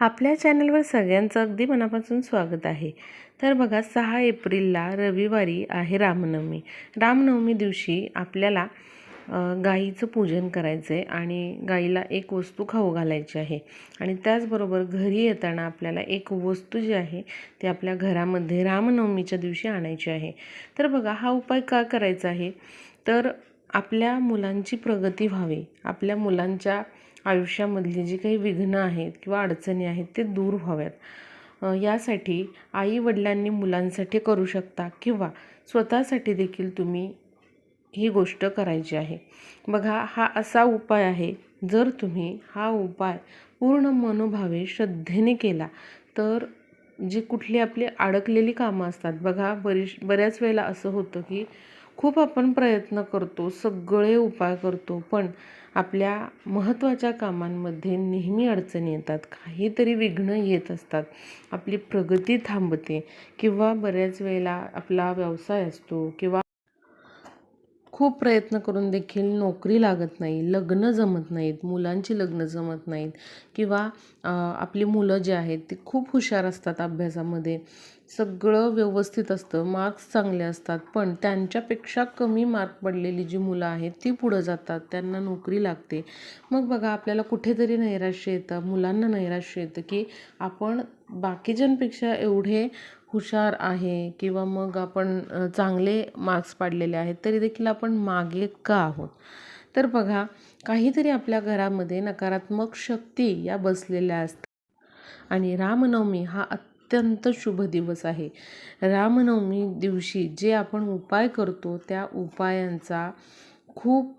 आपल्या चॅनलवर सगळ्यांचं अगदी मनापासून स्वागत आहे. तर बघा सहा एप्रिलला रविवारी आहे रामनवमी. रामनवमी दिवशी आपल्याला गाईचं पूजन करायचं आहे आणि गाईला एक वस्तू खाऊ घालायची आहे. आणि त्याचबरोबर घरी येताना आपल्याला एक वस्तू जी आहे ती आपल्या घरामध्ये रामनवमीच्या दिवशी आणायची आहे. तर बघा हा उपाय का करायचा आहे? तर आपल्या मुलांची प्रगती व्हावी. आपल्या मुलांच्या आयुष्यामधली जी काही विघ्न आहेत किंवा अडचणी आहेत ते दूर व्हाव्यात. यासाठी आई वडिलांनी मुलांसाठी करू शकता किंवा स्वतःसाठी देखील तुम्ही ही गोष्ट करायची आहे. बघा हा असा उपाय आहे जर तुम्ही हा उपाय पूर्ण मनोभावे श्रद्धेने केला तर जी कुठली आपली अडकलेली कामं असतात बघा बरीच बऱ्याच वेळेला असं होतं की खूप आपण प्रयत्न करतो सगळे उपाय करतो पण आपल्या महत्त्वाच्या कामांमध्ये नेहमी अडचणी येतात. काहीतरी विघ्न येत असतात. आपली प्रगती थांबते किंवा बऱ्याच वेळेला आपला व्यवसाय असतो किंवा खूप प्रयत्न करून देखील नोकरी लागत नाही लग्न जमत नाहीत मुलांची लग्न जमत नाहीत किंवा आपली मुलं जी आहेत ती खूप हुशार असतात अभ्यासामध्ये. सगळं व्यवस्थित असतं मार्क्स चांगले असतात पण त्यांच्यापेक्षा कमी मार्क पडलेली जी मुलं आहेत ती पुढं जातात त्यांना नोकरी लागते. मग बघा आपल्याला कुठेतरी नैराश्य येतं मुलांना नैराश्य येतं की आपण बाकीच्यांपेक्षा एवढे हुशार आहे किंवा मग आपण चांगले मार्क्स पाडलेले आहेत तरी देखील आपण मागे का आहोत? तर बघा काहीतरी आपल्या घरामध्ये नकारात्मक शक्ती या बसलेल्या असतात. आणि रामनवमी हा अत्यंत शुभ दिवस आहे. रामनवमी दिवशी जे आपण उपाय करतो त्या उपायांचा खूप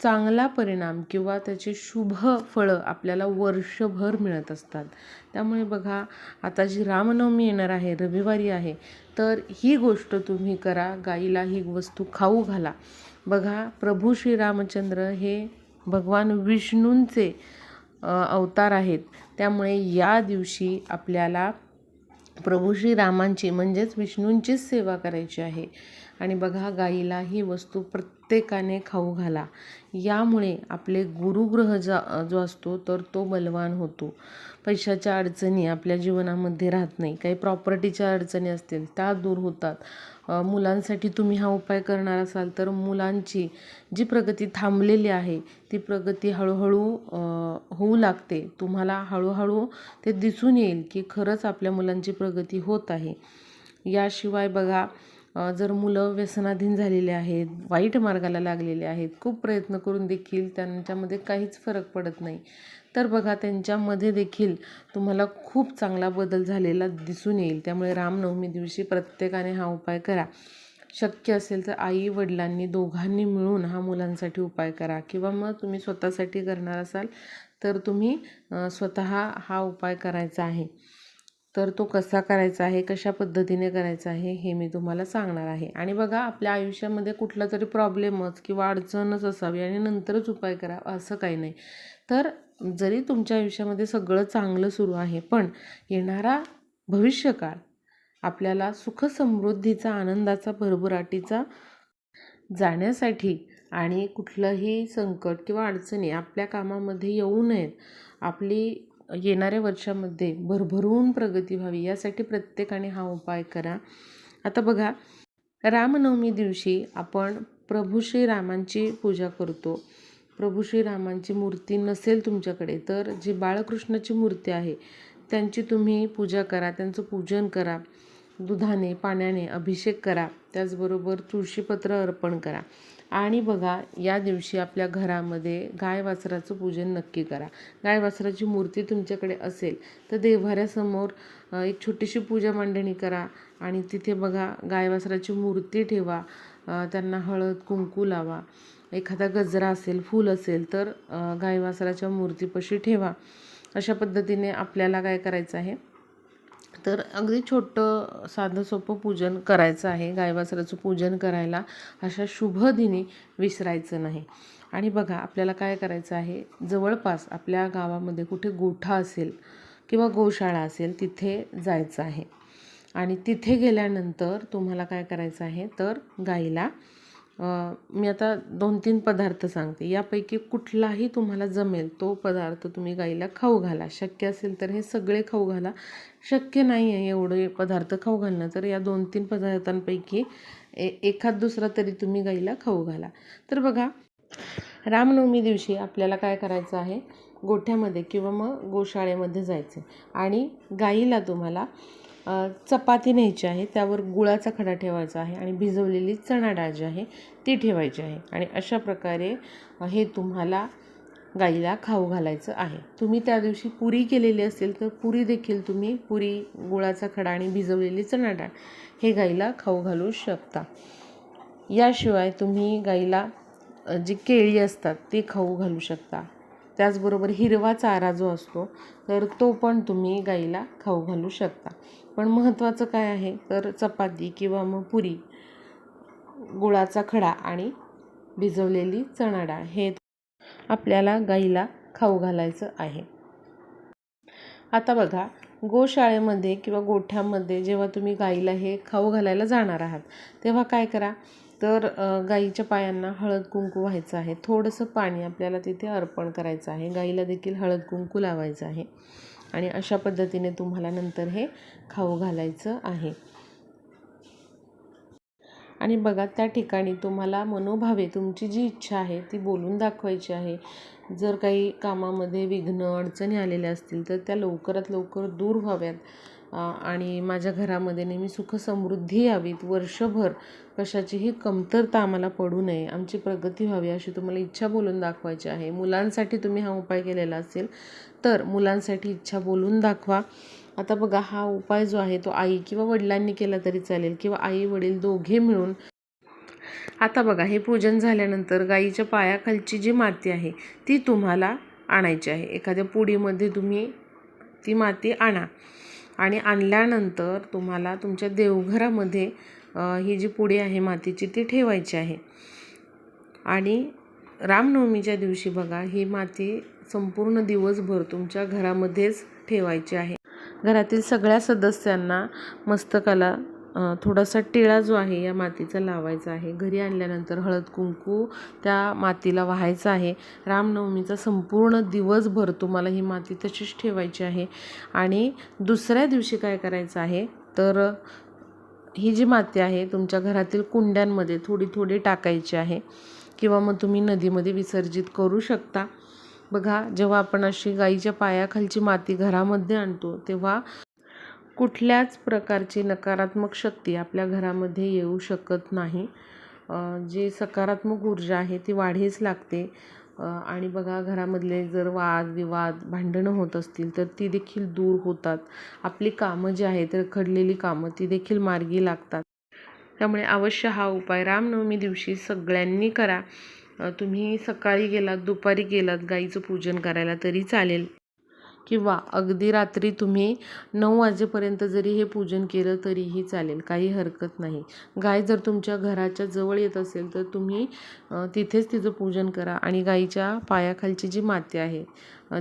चांगला परिणाम किंवा त्याचे शुभ फळं आपल्याला वर्षभर मिळत असतात. त्यामुळे बघा आता जी रामनवमी येणार आहे रविवारी आहे तर ही गोष्ट तुम्ही करा गाईला ही वस्तू खाऊ घाला. बघा प्रभू श्रीरामचंद्र हे भगवान विष्णूंचे अवतार आहेत. त्यामुळे या दिवशी आपल्याला प्रभू श्रीरामांची म्हणजेच विष्णूंचीच सेवा करायची आहे. आणि बघा गाईला ही वस्तू प्रत्येकाने खाऊ घाला. यामुळे आपले गुरुग्रह जा जो असतो तर तो बलवान होतो. पैशाच्या अडचणी आपल्या जीवनामध्ये राहत नाही. काही प्रॉपर्टीच्या अडचणी असतील त्या दूर होतात. मुलांसाठी तुम्ही हा उपाय करणार असाल तर मुलांची जी प्रगती थांबलेली आहे ती प्रगती हळूहळू होऊ लागते. तुम्हाला हळूहळू ते दिसून येईल की खरंच आपल्या मुलांची प्रगती होत आहे. याशिवाय बघा जर मुलं व्यसनाधीन झालेले आहेत वाईट मार्गाला लागलेले आहेत खूप प्रयत्न करून देखील त्यांच्यामध्ये काहीच फरक पडत नाही. तर बघा त्यांच्यामध्ये देखील तुम्हाला खूप चांगला बदल झालेला दिसून येईल. त्यामुळे रामनवमी दिवशी प्रत्येकाने हा उपाय करा. शक्य असेल तर आई वडिलांनी दोघांनी मिळून हा मुलांसाठी उपाय करा. किंवा मग तुम्ही स्वतःसाठी करणार असाल तर तुम्ही स्वतः हा उपाय करायचा आहे. तर तो कसा करायचा आहे कशा पद्धतीने करायचा आहे हे मी तुम्हाला सांगणार आहे. आणि बघा आपल्या आयुष्यामध्ये कुठला तरी प्रॉब्लेमच किंवा अडचणच असावी आणि नंतरच उपाय करा असं काही नाही. तर जरी तुमच्या आयुष्यामध्ये सगळं चांगलं सुरू आहे पण येणारा भविष्यकाळ आपल्याला सुख समृद्धीचा आनंदाचा भरभराटीचा जाण्यासाठी आणि कुठलंही संकट किंवा अडचणी आपल्या कामामध्ये येऊ नयेत. आपली येणाऱ्या वर्षामध्ये भरभरून प्रगती व्हावी यासाठी प्रत्येकाने हा उपाय करा. आता बघा रामनवमी दिवशी आपण प्रभू श्रीरामांची पूजा करतो. प्रभू श्रीरामांची मूर्ती नसेल तुमच्याकडे तर जी बाळकृष्णाची मूर्ती आहे त्यांची तुम्ही पूजा करा त्यांचं पूजन करा. दुधाने पाण्याने अभिषेक करा त्याचबरोबर तुळशीपत्र अर्पण करा. आणि बघा या दिवशी आपल्या घरामध्ये गाय वासराचं पूजन नक्की करा. गाय वासराची मूर्ती तुमच्याकडे असेल तर देव्हाऱ्यासमोर एक छोटीशी पूजा मांडणी करा आणि तिथे बघा गाय वासराची मूर्ती ठेवा. त्यांना हळद कुंकू लावा. एखादा गजरा असेल फूल असेल तर गाय वासराच्या मूर्तीपाशी ठेवा. अशा पद्धतीने आपल्याला काय करायचं आहे? तर अगदी छोटं साधं सोपं पूजन करायचं आहे. गायवासराचं पूजन करायला अशा शुभ दिनी विसरायचं नाही. आणि बघा आपल्याला काय करायचं आहे? जवळपास आपल्या गावामध्ये कुठे गोठा असेल किंवा गोशाळा असेल तिथे जायचं आहे. आणि तिथे गेल्यानंतर तुम्हाला काय करायचं आहे? तर गाईला मी आता दोन तीन पदार्थ सांगते. यापैकी कुठलाही तुम्हाला जमेल तो पदार्थ तुम्ही गाईला खाऊ घाला. शक्य असेल तर हे सगळे खाऊ घाला. शक्य नाही आहे एवढे पदार्थ खाऊ घालणं तर या दोन तीन पदार्थांपैकी ए एखाद दुसरा तरी तुम्ही गाईला खाऊ घाला. तर बघा रामनवमी दिवशी आपल्याला काय करायचं आहे? गोठ्यामध्ये किंवा मग गोशाळेमध्ये जायचं आणि गाईला तुम्हाला चपाती न्यायची आहे त्यावर गुळाचा खडा ठेवायचा आहे आणि भिजवलेली चणा डाळ जी आहे ती ठेवायची आहे. आणि अशा प्रकारे हे तुम्हाला गाईला खाऊ घालायचं आहे. तुम्ही त्या दिवशी पुरी केलेली असेल तर पुरी देखील तुम्ही पुरी गुळाचा खडा आणि भिजवलेली चणा डाळ हे गाईला खाऊ घालू शकता. याशिवाय तुम्ही गाईला जी केळी असतात ते खाऊ घालू शकता. त्याचबरोबर हिरवा चारा जो असतो तर तो पण तुम्ही गाईला खाऊ घालू शकता. पण महत्त्वाचं काय आहे? तर चपाती किंवा मग पुरी गुळाचा खडा आणि भिजवलेली चणा डाळ हे आपल्याला गाईला खाऊ घालायचं आहे. आता बघा गोशाळेमध्ये किंवा गोठ्यामध्ये जेव्हा तुम्ही गाईला हे खाऊ घालायला जाणार आहात तेव्हा काय करा? तर गाईच्या पायांना हळद कुंकू व्हायचं आहे. थोडंसं पाणी आपल्याला तिथे अर्पण करायचं आहे. गाईला देखील हळद कुंकू लावायचं आहे. आणि अशा पद्धतीने तुम्हाला नंतर हे खाऊ घालायचं आहे. आणि बघा त्या ठिकाणी तुम्हाला मनोभावे तुमची जी इच्छा आहे ती बोलून दाखवायची आहे. जर काही कामामध्ये विघ्न अडचणी आलेल्या असतील तर त्या लवकरात लवकर दूर व्हाव्यात. आणि माझ्या घरामध्ये नेहमी सुखसमृद्धी यावीत. वर्षभर कशाचीही कमतरता आम्हाला पडू नये. आमची प्रगती व्हावी अशी तुम्हाला इच्छा बोलून दाखवायची आहे. मुलांसाठी तुम्ही हा उपाय केलेला असेल तर मुलांसाठी इच्छा बोलून दाखवा. आता बघा हा उपाय जो आहे तो आई किंवा वडिलांनी केला तरी चालेल किंवा आई वडील दोघे मिळून. आता बघा हे पूजन झाल्यानंतर गाईच्या पायाखालची जी माती आहे ती तुम्हाला आणायची आहे. एखाद्या पुडीमध्ये तुम्ही ती माती आणा. आणि आणल्यानंतर तुम्हाला तुमच्या देवघरामध्ये ही जी पुडी आहे मातीची ती ठेवायची आहे. आणि रामनवमीच्या दिवशी बघा ही माती संपूर्ण दिवसभर तुमच्या घरामध्येच ठेवायची आहे. घरातील सगळ्या सदस्यांना मस्तकाला थोडासा टिळा जो आहे या मातीचा लावायचा आहे. घरी आणल्यानंतर हळद कुंकू त्या मातीला वाहायचं आहे. रामनवमीचा संपूर्ण दिवसभर तुम्हाला ही माती तशीच ठेवायची आहे. आणि दुसऱ्या दिवशी काय करायचं आहे तर ही जी माती आहे तुमच्या घरातील कुंड्यांमध्ये थोडी थोडी टाकायची आहे. किंवा मग तुम्ही नदीमध्ये विसर्जित करू शकता. बघा जेव्हा आपण अशी गाईच्या पायाखालची माती घरामध्ये आणतो तेव्हा कुठल्याच प्रकारची नकारात्मक शक्ती आपल्या घरामध्ये येऊ शकत नाही. जी सकारात्मक ऊर्जा आहे ती वाढीस लागते. आणि बघा घरामधले जर वाद विवाद भांडणं होत असतील तर ती देखील दूर होतात. आपली कामं जी आहेत रखडलेली कामं ती देखील मार्गी लागतात. त्यामुळे अवश्य हा उपाय रामनवमी दिवशी सगळ्यांनी करा. तुम्ही सकाळी गेलात दुपारी गेलात गाईचं पूजन करायला तरी चालेल. किंवा अगदी रात्री तुम्ही नऊ वाजेपर्यंत जरी हे पूजन केलं तरीही चालेल काही हरकत नाही. गाय जर तुमच्या घराच्या जवळ येत असेल तर तुम्ही तिथेच तिचं पूजन करा आणि गाईच्या पायाखालची जी माती आहे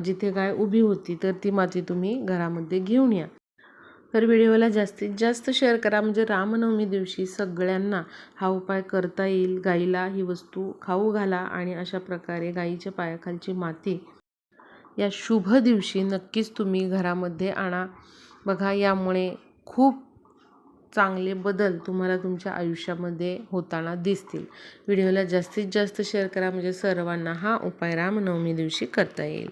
जिथे गाय उभी होती तर ती माती तुम्ही घरामध्ये घेऊन या. तर व्हिडिओला जास्तीत जास्त शेअर करा. म्हणजे रामनवमी दिवशी सगळ्यांना हा उपाय करता येईल. गाईला ही वस्तू खाऊ घाला आणि अशा प्रकारे गाईच्या पायाखालची माती या शुभ दिवशी नक्कीच तुम्ही घरामध्ये आणा. बघा यामुळे खूप चांगले बदल तुम्हाला तुमच्या आयुष्यामध्ये होताना दिसतील. व्हिडिओला जास्तीत जास्त शेअर करा. म्हणजे सर्वांना हा उपाय रामनवमी दिवशी करता येईल.